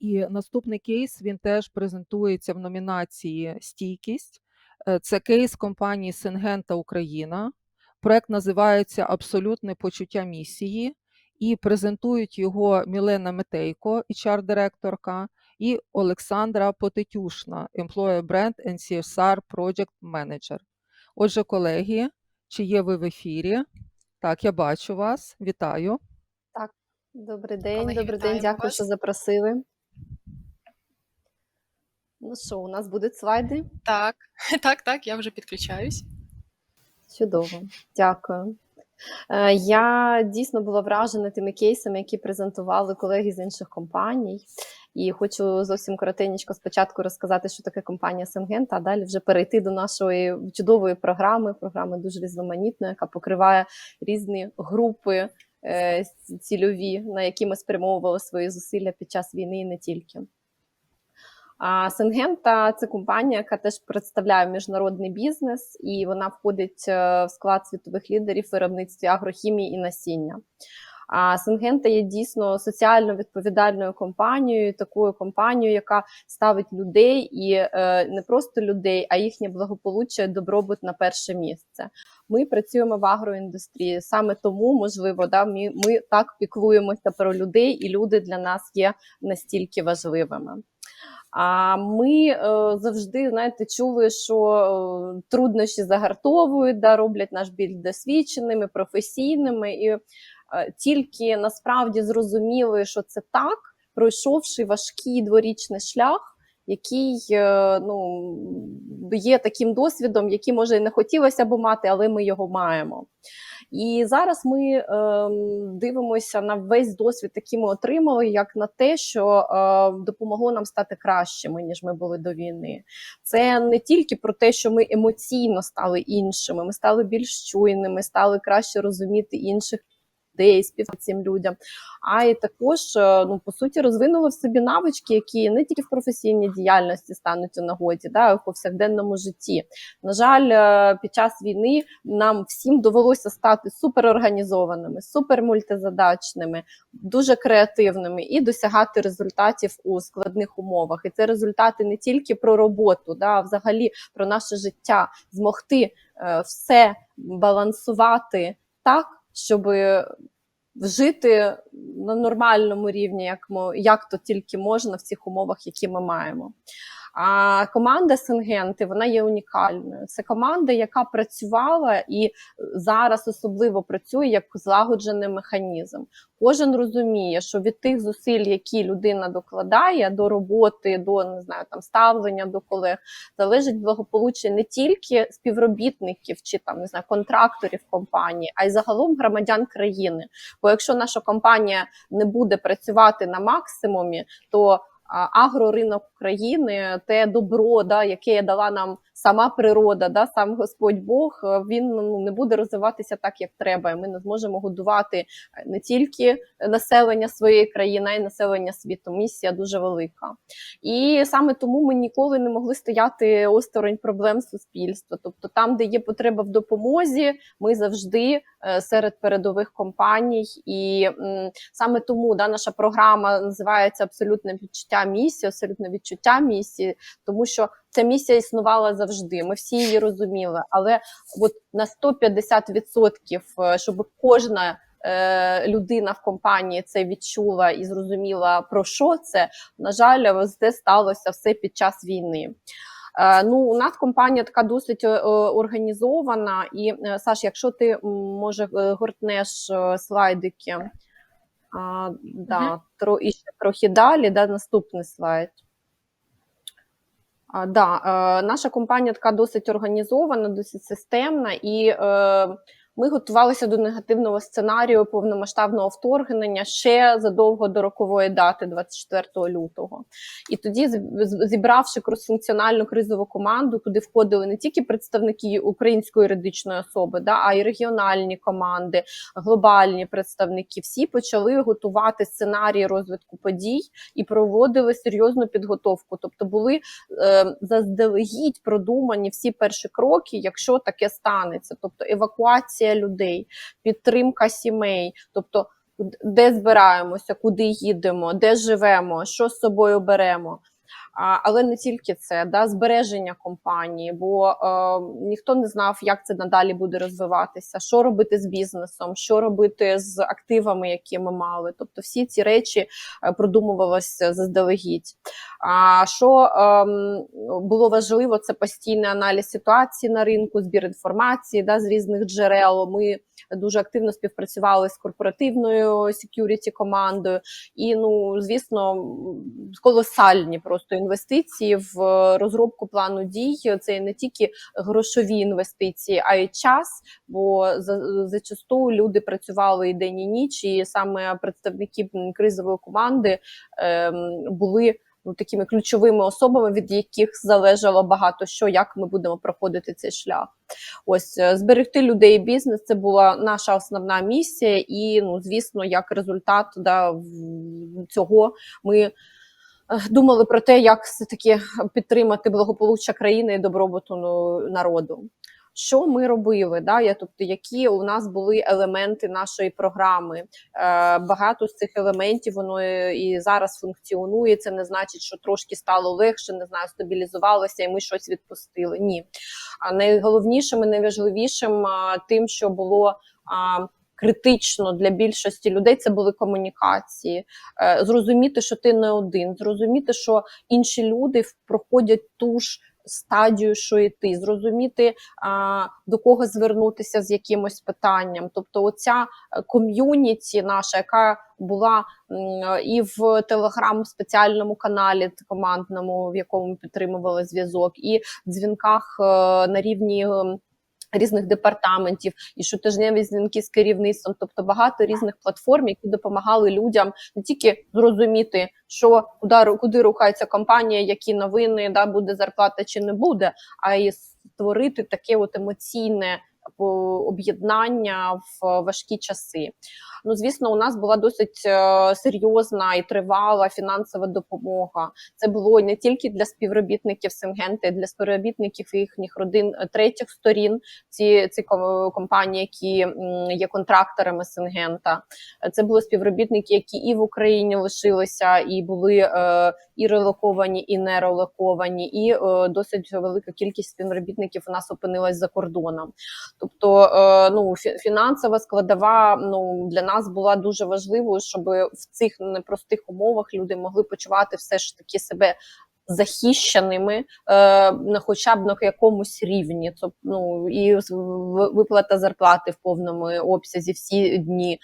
І наступний кейс він теж презентується в номінації Стійкість. Е, Це кейс компанії Сингента Україна. Проект називається Абсолютне почуття місії, і презентують його Мілена Метейко, HR-директорка, і Олександра Потетюшна, Employer Brand and CSR Project Manager. Отже, колеги, чи є ви в ефірі? Так, я бачу вас. Вітаю. Так, Добрий день, Колеги, добрий день, дякую, вас. що запросили. Ну що, у нас будуть слайди? Так, так, так, я вже підключаюсь. Чудово, дякую. Е, Я дійсно була вражена тими кейсами, які презентували колеги з інших компаній. І хочу зовсім коротенько спочатку розказати, що таке компанія Сенгента, а далі вже перейти до нашої чудової програми. Програми дуже різноманітної, яка покриває різні групи е, цільові, на які ми спрямовували свої зусилля під час війни і не тільки. А Сенгента це компанія, яка теж представляє міжнародний бізнес, і вона входить е, в склад світових лідерів в виробництві агрохімії і насіння. А Сенгента є дійсно соціально відповідальною компанією, такою компанією, яка ставить людей і е, не просто людей, а їхнє благополуччя і добробут на перше місце. Ми працюємо в агроіндустрії. Саме тому, можливо, да, ми, ми так піклуємося про людей, і люди для нас є настільки важливими. А ми е, завжди знаєте, чули, що е, труднощі загартовують, да, роблять наш більш досвідченими, професійними, і е, тільки насправді зрозуміли, що це так, пройшовши важкий дворічний шлях. Який ну, є таким досвідом, який може і не хотілося б мати, але ми його маємо. І зараз ми е, дивимося на весь досвід, який ми отримали, як на те, що е, допомогло нам стати кращими, ніж ми були до війни. Це не тільки про те, що ми емоційно стали іншими, ми стали більш чуйними, стали краще розуміти інших людей, співпрацювати цим людям, а й також е, ну по суті розвинули в собі навички, які не тільки в професійній діяльності стануть у нагоді, да, а в повсякденному житті. На жаль, е, під час війни нам всім довелося стати суперорганізованими, супермультизадачними, дуже креативними і досягати результатів у складних умовах. І це результати не тільки про роботу, да, а взагалі про наше життя, змогти е, все балансувати так, щоб жити на нормальному рівні, як ми, як то тільки можна в цих умовах, які ми маємо. А команда Сенгенти вона є унікальною. Це команда, яка працювала і зараз особливо працює як злагоджений механізм. Кожен розуміє, що від тих зусиль, які людина докладає до роботи, до не знаю, там ставлення до колег, залежить благополуччя не тільки співробітників чи там не знаю контракторів компанії, а й загалом громадян країни. Бо якщо наша компанія не буде працювати на максимумі, то агроринок України, те добро, да, яке дала нам сама природа, да, сам Господь Бог, е, він ну, не буде розвиватися так, як треба. Ми не зможемо годувати не тільки населення своєї країни, а й населення світу. Місія дуже велика. І саме тому ми ніколи не могли стояти осторонь проблем суспільства. Тобто, там, де є потреба в допомозі, ми завжди е, серед передових компаній. І м, саме тому да, наша програма називається Абсолютне відчуття місії, абсолютне відчуття місії, тому що ця місія існувала завжди. Ми всі її розуміли. Але от на 150%, е, щоб кожна. е, Людина в компанії це відчула і зрозуміла про що це. На жаль, це сталося все під час війни. Е, Ну, у нас компанія така досить е, організована. І Саш, якщо ти може гортнеш слайдики, а, да, Мгм. тро, і ще трохи далі, да, наступний слайд. А, да, е, наша компанія така досить організована, досить системна, і е, ми готувалися до негативного сценарію повномасштабного вторгнення ще задовго до рокової дати, 24 лютого. І тоді, зібравши кросфункціональну кризову команду, куди входили не тільки представники української юридичної особи, да, а й регіональні команди, глобальні представники, всі почали готувати сценарії розвитку подій і проводили серйозну підготовку. Тобто були е, заздалегідь продумані всі перші кроки, якщо таке станеться. Тобто евакуація людей, підтримка сімей. Тобто де збираємося, куди їдемо, де живемо, що з собою беремо. Але не тільки це, да, збереження компанії, бо е, ніхто не знав, як це надалі буде розвиватися, що робити з бізнесом, що робити з активами, які ми мали. Тобто, всі ці речі е, продумувалися заздалегідь. А що ем, було важливо, це постійний аналіз ситуації на ринку, збір інформації да, з різних джерел. Ми дуже активно співпрацювали з корпоративною security командою. І ну, звісно, колосальні просто інвестиції в розробку плану дій. Це не тільки грошові інвестиції, а й час. Бо за, зачасту люди працювали і день і ніч, і саме представники кризової команди ем, були. Ну, такими ключовими особами, від яких залежало багато що, як ми будемо проходити цей шлях. Ось е, зберегти людей і бізнес це була наша основна місія, і ну, звісно, як результат да, цього ми е, думали про те, як все таки підтримати благополуччя країни і добробуту ну, народу. Що ми робили? Да? Я, тобто, які у нас були елементи нашої програми? Е, багато з цих елементів воно і зараз функціонує. Це не значить, що трошки стало легше, не знаю, стабілізувалося, і ми щось відпустили. Ні. А найголовнішим і найважливішим а, тим, що було а, критично для більшості людей, це були комунікації. Е, зрозуміти, що ти не один, зрозуміти, що інші люди проходять ту ж. Стадію, що йти, зрозуміти до кого звернутися з якимось питанням. Тобто, оця е, ком'юніті наша, яка була і в телеграм спеціальному каналі командному, в якому підтримували зв'язок, і в дзвінках е, на рівні. Різних департаментів і щотижневі дзвінки з керівництвом, тобто багато різних платформ, які допомагали людям не тільки зрозуміти, що куди, куди рухається компанія, які новини, да буде зарплата чи не буде, а й створити таке от емоційне об'єднання в важкі часи. Ну, звісно, у нас була досить е, серйозна і тривала фінансова допомога. Це було не тільки для співробітників Сингента, і для співробітників їхніх родин е, третіх сторін. Ці, ці компанії, які є контракторами Сингента. Е, Це були співробітники, які і в Україні лишилися, і були е, і релоковані, і не релоковані, і досить велика кількість співробітників у нас опинилась за кордоном. Тобто, ну фінансова складова ну для нас була дуже важливою, щоб в цих непростих умовах люди могли почувати все ж таки себе. Захищеними е, хоча б на якомусь рівні, тобто ну і виплата зарплати в повному обсязі всі дні,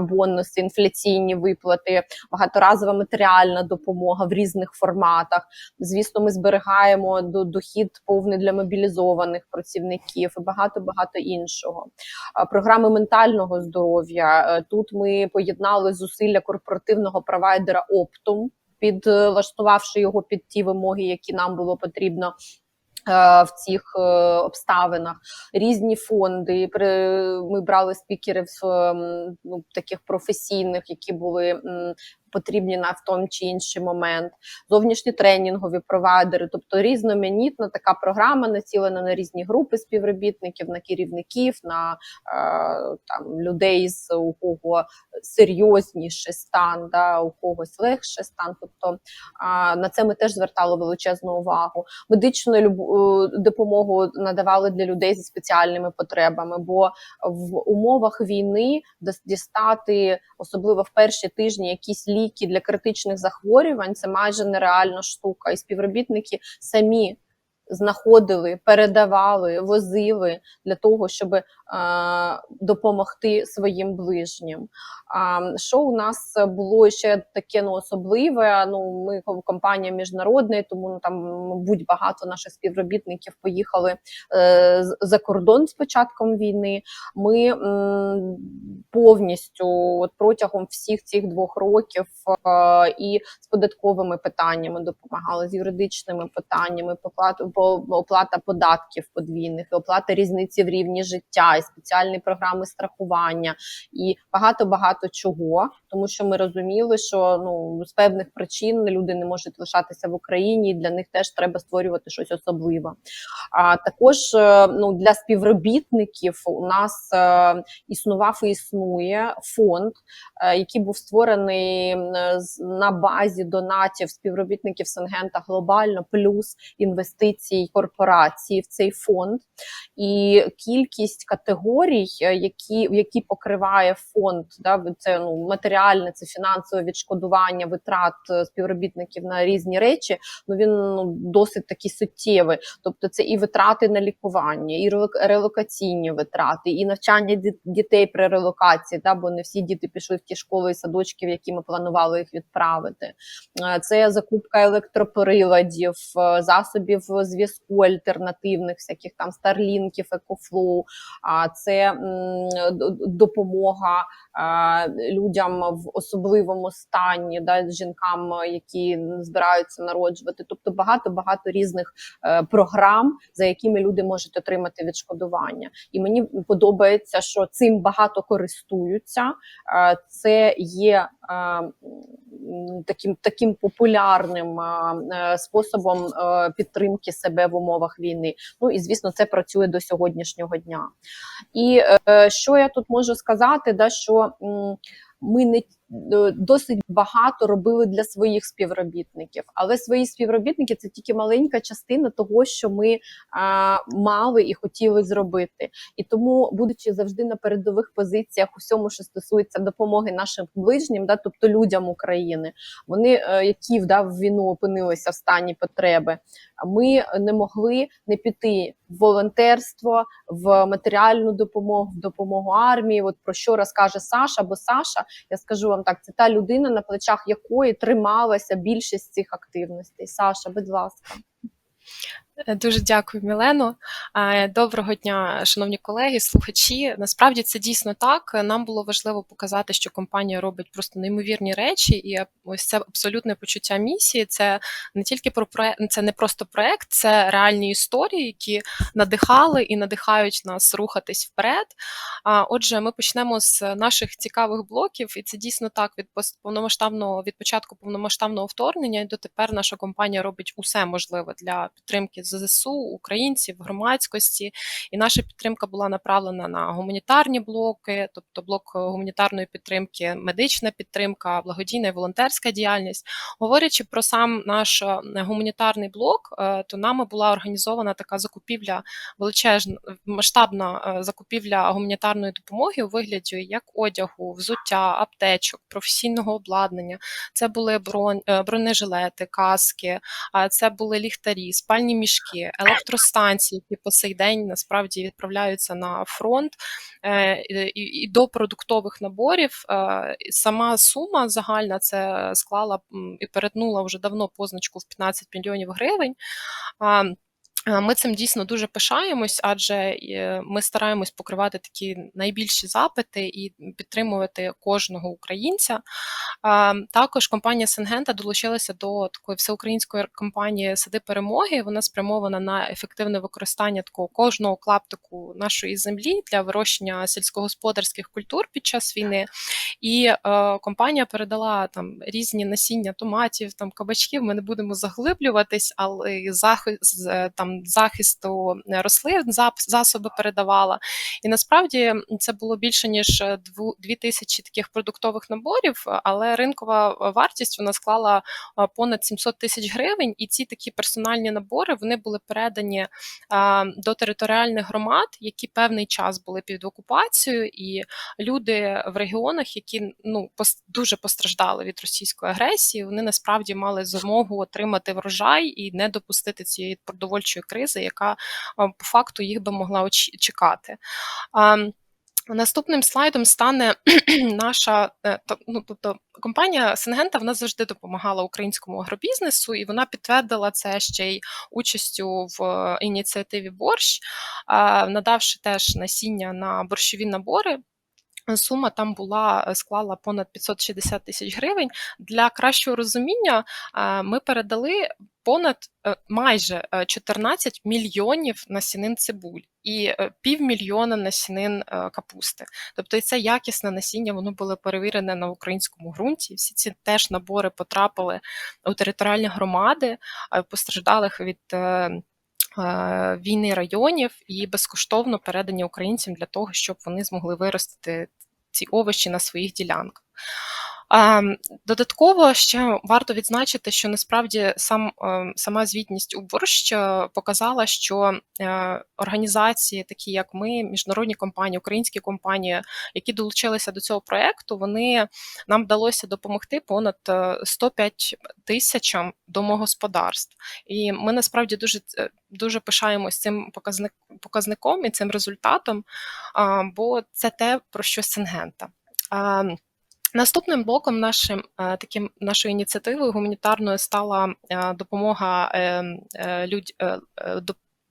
бонуси, інфляційні виплати, багаторазова матеріальна допомога в різних форматах. Звісно, ми зберігаємо до дохід повний для мобілізованих працівників і багато багато іншого. Програми ментального здоров'я Е, тут ми поєднали зусилля корпоративного провайдера Optum, підлаштувавши його під ті вимоги, які нам було потрібно. е, В цих е, обставинах різні фонди. Ми брали спікерів ем, ну, таких професійних, які були потрібні на в тому чи інший момент, зовнішні тренінгові провайдери, тобто різноманітна така програма націлена на різні групи співробітників, на керівників, на е, там людей, з у кого серйозніший стан, да, у когось легший стан. Тобто а, на це ми теж звертали величезну увагу. Медичну е, допомогу надавали для людей зі спеціальними потребами, бо в умовах війни дістати, особливо в перші тижні, якісь ліки для критичних захворювань це майже нереальна штука. І співробітники самі знаходили, передавали, возили для того, щоб е, допомогти своїм ближнім. А що у нас було ще таке ну особливе? Ну, ми компанія міжнародна, тому ну, там, мабуть, багато наших співробітників поїхали е, за кордон з початком війни. Ми м, повністю от протягом всіх цих двох років е, і з податковими питаннями допомагали, з юридичними питаннями, поклад- по- оплата податків подвійних, і оплата різниці в рівні життя, і спеціальні програми страхування, і багато багато чого, тому що ми розуміли, що ну з певних причин люди не можуть лишатися в Україні, і для них теж треба створювати щось особливе. А також е, ну для співробітників у нас е, існував і існує фонд, е, який був створений на базі донатів співробітників Сенгента глобально, плюс інвестицій корпорації в цей фонд. І кількість категорій, е, які, які покриває фонд, да, це ну матеріальне, це фінансове відшкодування витрат е, співробітників на різні речі. Ну він ну досить такі суттєвий. Тобто, це і витрати на лікування, і релокаційні витрати, і навчання дітей при релокації, да, бо не всі діти пішли в ті школи і садочки, в які ми планували їх відправити. Е, Це закупка електроприладів, засобів зв'язку альтернативних, всяких там старлінків, екофлоу. А це допомога людям в особливому стані, да, жінкам, які збираються народжувати. Тобто багато багато різних е, програм, за якими люди можуть отримати відшкодування. І мені подобається, що цим багато користуються. Це є таким таким популярним е, способом е, підтримки себе в умовах війни. Ну і звісно, це працює до сьогоднішнього дня. І е, що я тут можу сказати, да, що м, ми не досить багато робили для своїх співробітників, але свої співробітники це тільки маленька частина того, що ми а, мали і хотіли зробити. І тому, будучи завжди на передових позиціях, у всьому, що стосується допомоги нашим ближнім, да, тобто людям України, вони, е, які да, в війну опинилися в стані потреби, ми не могли не піти в волонтерство, в матеріальну допомогу, в допомогу армії. От про що розкаже Саша, бо Саша, я скажу вам так, це та людина, на плечах якої трималася більшість цих активностей. Саша, будь ласка. Дуже дякую, Мілено. Доброго дня, шановні колеги, слухачі. Насправді це дійсно так. Нам було важливо показати, що компанія робить просто неймовірні речі, і ось це абсолютне почуття місії. Це не тільки про проект, це не просто проект, це реальні історії, які надихали і надихають нас рухатись вперед. Отже, ми почнемо з наших цікавих блоків, і це дійсно так від повномасштабного від початку повномасштабного вторгнення і дотепер наша компанія робить усе можливе для підтримки ЗСУ, українців, громадськості. І наша підтримка була направлена на гуманітарні блоки, тобто блок гуманітарної підтримки, медична підтримка, благодійна і волонтерська діяльність. Говорячи про сам наш е, гуманітарний блок, е, то нами була організована така закупівля величезна масштабна е, закупівля гуманітарної допомоги у вигляді як одягу, взуття, аптечок, професійного обладнання. Це були бронежилети, каски, це були ліхтарі, спальні мішки, електростанції, які по сей день насправді відправляються на фронт. Е, І, і до продуктових наборів е, сама сума загальна це склала і перетнула вже давно позначку в 15 мільйонів гривень. Е, Ми цим дійсно дуже пишаємось, адже е, ми стараємось покривати такі найбільші запити і підтримувати кожного українця. Також компанія Сенгента долучилася до такої всеукраїнської кампанії Сади перемоги. Вона спрямована на ефективне використання такого кожного клаптику нашої землі для вирощення сільськогосподарських культур під час війни. І е, компанія передала там різні насіння томатів, там кабачків. Ми не будемо заглиблюватись, але захист там захисту рослин засоби передавала. І насправді це було більше ніж е, дву- дві тисячі таких продуктових наборів, але ринкова вартість вона склала е, понад 700 тисяч гривень. І ці такі персональні набори вони були передані до територіальних громад, які певний час були під окупацією, і люди в регіонах, які ну дуже постраждали від російської агресії, вони насправді мали змогу отримати врожай і не допустити цієї продовольчої кризи, яка по факту їх би могла чекати. Наступним слайдом стане наша е, ну, тобто компанія Сингента вона завжди допомагала українському агробізнесу, і вона підтвердила це ще й участю в е, ініціативі борщ, надавши теж насіння на борщові набори. Сума там була е, склала понад 560 тисяч гривень. Для кращого розуміння е, ми передали понад е, майже е, 14 мільйонів насінин цибуль і півмільйона насінин капусти. Тобто і це якісне насіння, воно було перевірене на українському ґрунті. Всі ці теж набори потрапили у територіальні громади, постраждалих від. Е, Війни районів і безкоштовно передані українцям для того, щоб вони змогли виростити ці овочі на своїх ділянках. Додатково ще варто відзначити, що насправді сам е, сама звітність у борщ е, показала, що е, організації, такі як ми, міжнародні компанії, українські компанії, які долучилися до цього проекту, вони нам вдалося допомогти понад е, 105 тисячам домогосподарств. І ми насправді дуже е, дуже пишаємось цим показник, показником і цим результатом, бо це те, про що Сингента. Наступним блоком нашим е, таким нашою ініціативою гуманітарною стала е, допомога е, людь,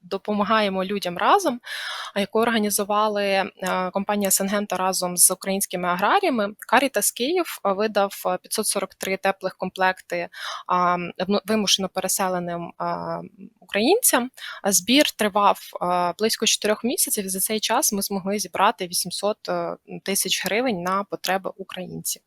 допомагаємо людям разом, яку організували е, компанія Сенгента разом з українськими аграріями. Карітас Київ е, видав е, 543 теплих комплекти вимушено переселеним українцям. Збір тривав близько 4 місяців. За цей час ми змогли зібрати 800 е, тисяч гривень на потреби українців.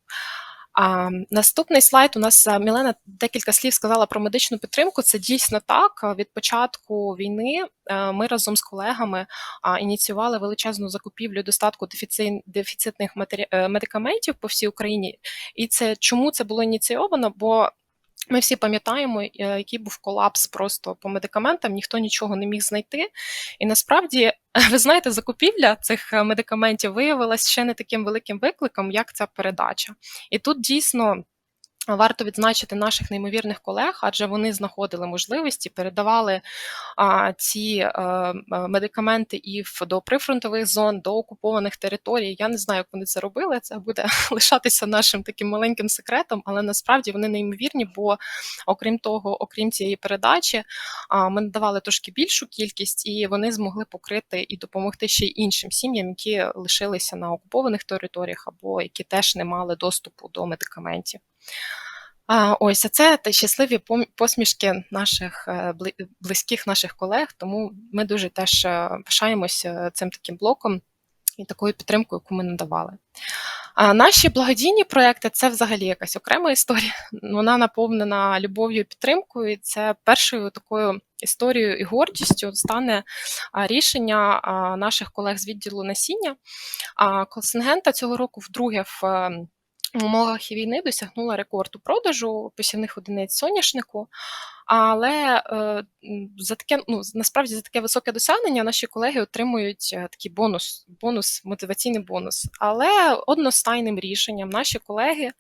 А, наступний слайд у нас Мілена декілька слів сказала про медичну підтримку. Це дійсно так. Від початку війни е, ми разом з колегами ініціювали величезну закупівлю достатку дефіци- дефіцитних е, медикаментів по всій Україні. І це чому це було ініційовано? Бо ми всі пам'ятаємо, е, який був колапс просто по медикаментам, ніхто нічого не міг знайти. І насправді, ви знаєте, закупівля цих е, медикаментів виявилася ще не таким великим викликом, як ця передача. І тут дійсно. Варто відзначити наших неймовірних колег, адже вони знаходили можливості, передавали а, ці е, е, медикаменти і в до прифронтових зон, до окупованих територій. Я не знаю, як вони це робили. Це буде лишатися нашим таким маленьким секретом, але насправді вони неймовірні, бо окрім того, окрім цієї передачі, а, ми надавали трошки більшу кількість, і вони змогли покрити і допомогти ще й іншим сім'ям, які лишилися на окупованих територіях або які теж не мали доступу до медикаментів. А, ось а це щасливі посмішки наших е, близьких наших колег. Тому ми дуже теж е, пишаємося цим таким блоком і такою підтримкою, яку ми надавали. А наші благодійні проекти це взагалі якась окрема історія. Вона наповнена любов'ю і підтримкою. І це першою такою історією і гордістю стане рішення наших колег з відділу насіння. А Колсингента цього року вдруге в е, в умовах війни досягнула рекорду продажу посівних одиниць соняшнику. Але е, за таке, ну насправді за таке високе досягнення наші колеги отримують е, такий бонус, бонус, мотиваційний бонус. Але одностайним рішенням наші колеги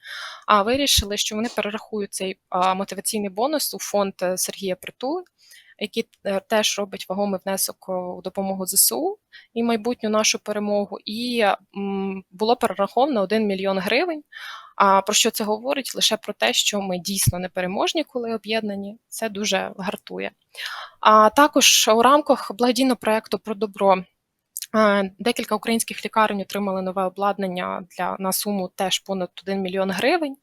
а, вирішили, що вони перерахують цей а, мотиваційний бонус у фонд е, Сергія Притули, який е, теж робить вагомий внесок е, у допомогу ЗСУ і майбутню нашу перемогу. І було перераховано 1 мільйон гривень. А про що це говорить? Лише про те, що ми дійсно не переможні, коли об'єднані. Це дуже гартує. А також у рамках благодійного проекту про добро. Е, Декілька українських лікарень отримали нове обладнання для на суму теж понад 1 мільйон гривень.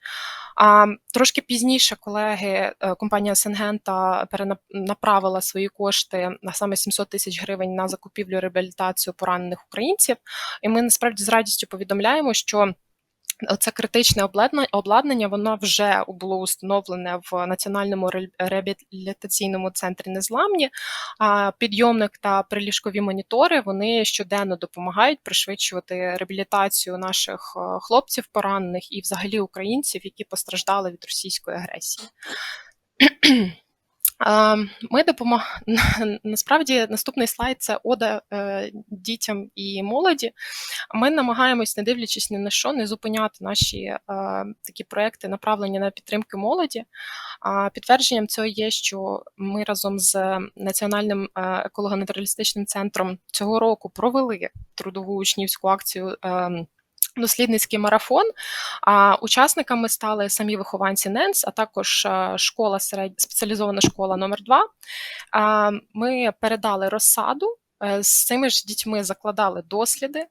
А трошки пізніше колеги е, компанія Сенгента перенаправила свої кошти на саме 700 тисяч гривень на закупівлю реабілітацію поранених українців. І ми насправді з радістю повідомляємо, що це критичне обладнання, воно вже було установлене в Національному ре- реабілітаційному центрі Незламні. А підйомник та приліжкові монітори вони щоденно допомагають пришвидшувати реабілітацію наших е, хлопців поранених і взагалі українців, які постраждали від російської агресії. Ми допомагаємо насправді наступний слайд це ода е, дітям і молоді. Ми намагаємось, не дивлячись ні на що, не зупиняти наші е, такі проекти, направлені на підтримки молоді. А підтвердженням цього є, що ми разом з Національним е, еколого-натуралістичним центром цього року провели трудову учнівську акцію. Дослідницький марафон. А учасниками стали самі вихованці НЕНС, а також е, школа серед... спеціалізована школа номер 2 Ми передали розсаду з цими ж дітьми закладали досліди.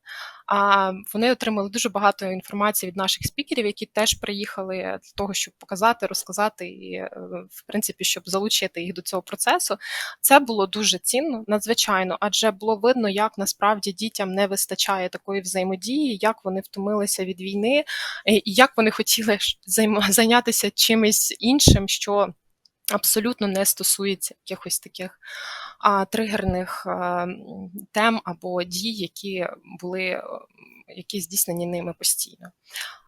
А вони отримали дуже багато інформації від наших спікерів, які теж приїхали для того, щоб показати, розказати і, е, в принципі, щоб залучити їх до цього процесу. Це було дуже цінно, надзвичайно, адже було видно, як насправді дітям не вистачає такої взаємодії, як вони втомилися від війни, е, і як вони хотіли зайнятися чимось іншим, що абсолютно не стосується якихось таких тригерних а, тем або дій, які були е, які здійснені ними постійно.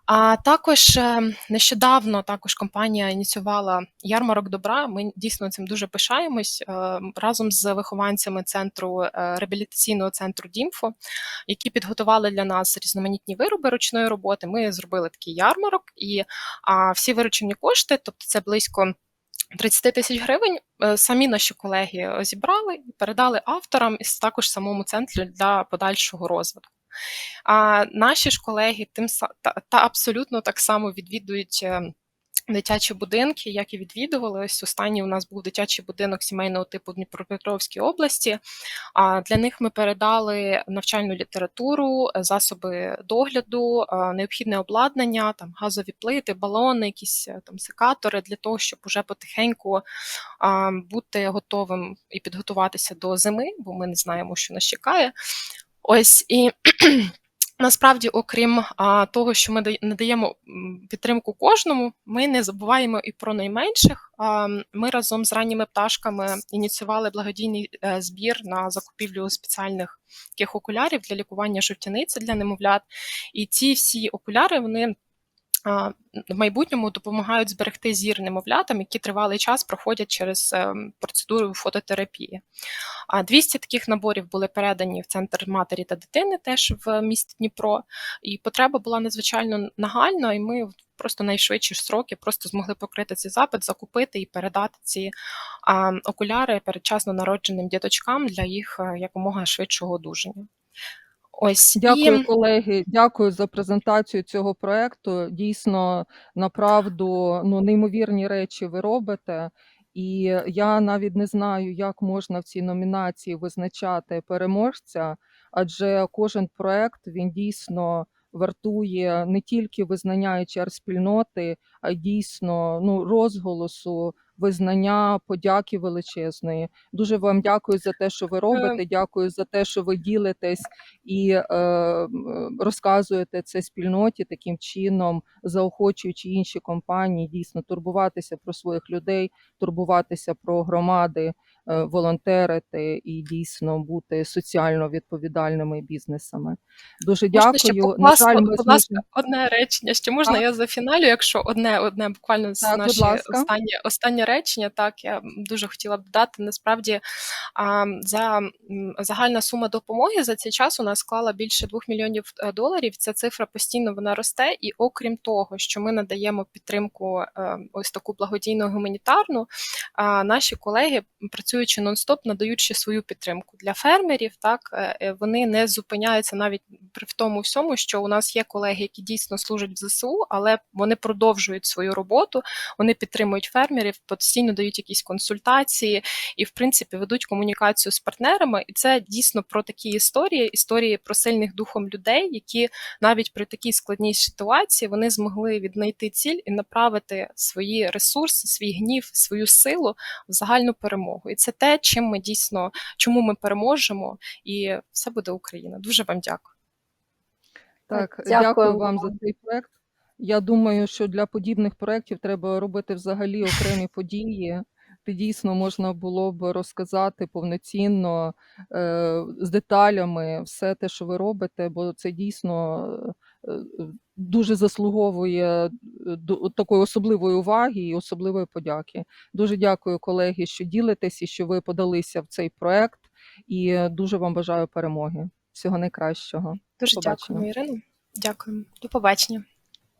А також е, нещодавно також компанія ініціювала ярмарок добра. Ми дійсно цим дуже пишаємось е, разом з вихованцями центру е, реабілітаційного центру Дімфо, які підготували для нас різноманітні вироби ручної роботи. Ми зробили такий ярмарок, і всі виручені кошти, тобто це близько 30 тисяч гривень, е, самі наші колеги зібрали і передали авторам і також самому центру для подальшого розвитку. А наші ж колеги тим та, та абсолютно так само відвідують. Е, Дитячі будинки, як і відвідували. Ось останній у нас був дитячий будинок сімейного типу в Дніпропетровській області. А для них ми передали навчальну літературу, е, засоби догляду, е, необхідне обладнання, там газові плити, балони, якісь е, там секатори для того, щоб уже потихеньку а, бути готовим і підготуватися до зими, бо ми не знаємо, що нас чекає. Ось і насправді, окрім а, того, що ми дає- надаємо підтримку кожному, ми не забуваємо і про найменших. А, Ми разом з ранніми пташками ініціювали благодійний е, збір на закупівлю спеціальних таких окулярів для лікування жовтяниці для немовлят. І ці всі окуляри вони. В майбутньому допомагають зберегти зір немовлятам, які тривалий час проходять через ем, процедуру фототерапії. А 200 таких наборів були передані в центр матері та дитини, теж в місті Дніпро. І потреба була надзвичайно нагальна, і ми просто найшвидші сроки просто змогли покрити цей запит, закупити і передати ці окуляри передчасно народженим діточкам для їх е, якомога швидшого одужання. Ось Дякую, і колеги. Дякую за презентацію цього проекту. Дійсно, направду, ну, неймовірні речі ви робите. І я навіть не знаю, як можна в цій номінації визначати переможця, адже кожен проект він дійсно вартує не тільки визнання HR-спільноти, а дійсно ну, розголосу, визнання, подяки величезної. Дуже вам дякую за те, що ви робите. Дякую за те, що ви ділитесь і е, розказуєте це спільноті таким чином, заохочуючи інші компанії дійсно турбуватися про своїх людей, турбуватися про громади, е, волонтерити і дійсно бути соціально відповідальними бізнесами. Дуже можна ще дякую. На жаль, ми будь ласка, одне речення. Ще можна Так. я за фіналю, якщо одне, одне буквально з Так, будь наші ласка. останні, останнє речення. Так я дуже хотіла б додати. Насправді за загальна сума допомоги за цей час у нас склала більше 2 мільйонів е, доларів. Ця цифра постійно вона росте. І окрім того, що ми надаємо підтримку е, ось таку благодійну гуманітарну, наші колеги, працюючи нон-стоп, надають ще свою підтримку для фермерів. Так е, е, вони не зупиняються навіть при в тому всьому, що у нас є колеги, які дійсно служать в ЗСУ, але вони продовжують свою роботу, вони підтримують фермерів, постійно дають якісь консультації і, в принципі, ведуть комунікацію з партнерами. І це дійсно про такі історії, історії про сильних духом людей, які навіть при такій складній ситуації вони змогли віднайти ціль і направити свої ресурси, свій гнів, свою силу в загальну перемогу. І це те, чим ми дійсно чому ми переможемо, і все буде Україна. Дуже вам дякую. Так, Дякую дякую вам за цей проект. Я думаю, що для подібних проєктів треба робити взагалі окремі події. Де дійсно можна було б розказати повноцінно е, з деталями все те, що ви робите, бо це дійсно дуже заслуговує е, такої особливої уваги і особливої подяки. Дуже дякую, колеги, що ділитесь і що ви подалися в цей проект. І е, дуже вам бажаю перемоги. Всього найкращого. Дуже дякуємо, Ірино. Дякуємо. До побачення.